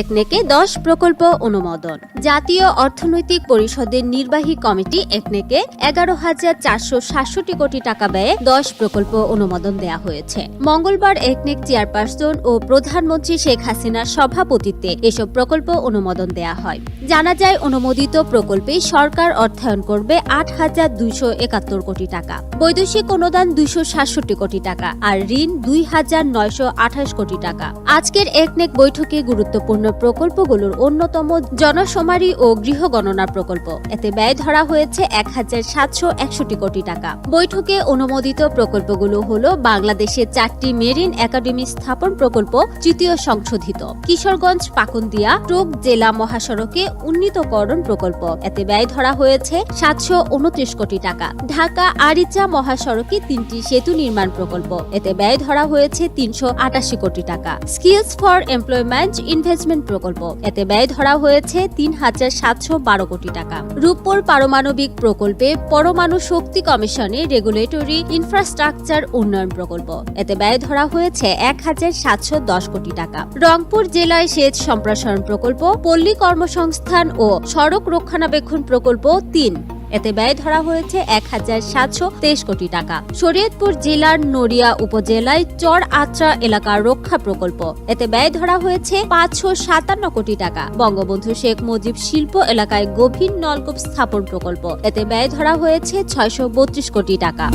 একনেকে দশ প্রকল্প অনুমোদন। জাতীয় অর্থনৈতিক পরিষদের নির্বাহী কমিটি একনেকে এগারো হাজার চারশো সাতষট্টি কোটি টাকা ব্যয়ে দশ প্রকল্প অনুমোদন দেওয়া হয়েছে। মঙ্গলবার একনেক চেয়ারপারসন ও প্রধানমন্ত্রী শেখ হাসিনার সভাপতিত্বে এসব প্রকল্প অনুমোদন দেওয়া হয়। জানা যায়, অনুমোদিত প্রকল্পে সরকার অর্থায়ন করবে আট হাজার দুইশো একাত্তর কোটি টাকা, বৈদেশিক অনুদান দুইশো সাতষট্টি কোটি টাকা আর ঋণ দুই হাজার নয়শো আঠাশ কোটি টাকা। আজকের একনেক বৈঠকে গুরুত্বপূর্ণ প্রকল্পগুলোর অন্যতম জনশুমারি ও গৃহ গণনা প্রকল্প। এতে ব্যয় ধরা হয়েছে এক হাজার সাতশো একষট্টি কোটি টাকা। বৈঠকে অনুমোদিত প্রকল্পগুলো হল বাংলাদেশে চারটি মেরিন একাডেমি স্থাপন প্রকল্প, তৃতীয় সংশোধিত। কিশোরগঞ্জ, পাকুন্দিয়া, টোক জেলা মহাসড়কে উন্নীতকরণ প্রকল্প। এতে ব্যয় ধরা হয়েছে সাতশো উনত্রিশ কোটি টাকা। ঢাকা আরিচা মহাসড়কে তিনটি সেতু নির্মাণ প্রকল্প। এতে ব্যয় ধরা হয়েছে তিনশো আটাশি কোটি টাকা। স্কিলস ফর এমপ্লয়মেন্ট, ইনভেস্টমেন্ট প্রকল্প। এতে ব্যয় ধরা হয়েছে তিন হাজার সাতশো বারো কোটি টাকা। রূপপুর পারমাণবিক প্রকল্পে পরমাণু শক্তি কমিশনে রেগুলেটরি ইনফ্রাস্ট্রাকচার উন্নয়ন প্রকল্প। এতে ব্যয় ধরা হয়েছে এক হাজার সাতশো দশ কোটি টাকা। রংপুর জেলায় সেচ সম্প্রসারণ প্রকল্প, পল্লী কর্মসংস্থান ও সড়ক রক্ষণাবেক্ষণ প্রকল্প তিন। এতে ব্যয় ধরা হয়েছে এক হাজার সাতশো তেইশ কোটি টাকা। শরীয়তপুর জেলার নড়িয়া উপজেলায় চর আত্রা এলাকার রক্ষা প্রকল্প। এতে ব্যয় ধরা হয়েছে পাঁচশো সাতান্ন কোটি টাকা। বঙ্গবন্ধু শেখ মুজিব শিল্প এলাকায় গভীর নলকূপ স্থাপন প্রকল্প। এতে ব্যয় ধরা হয়েছে ছয়শো বত্রিশ কোটি টাকা।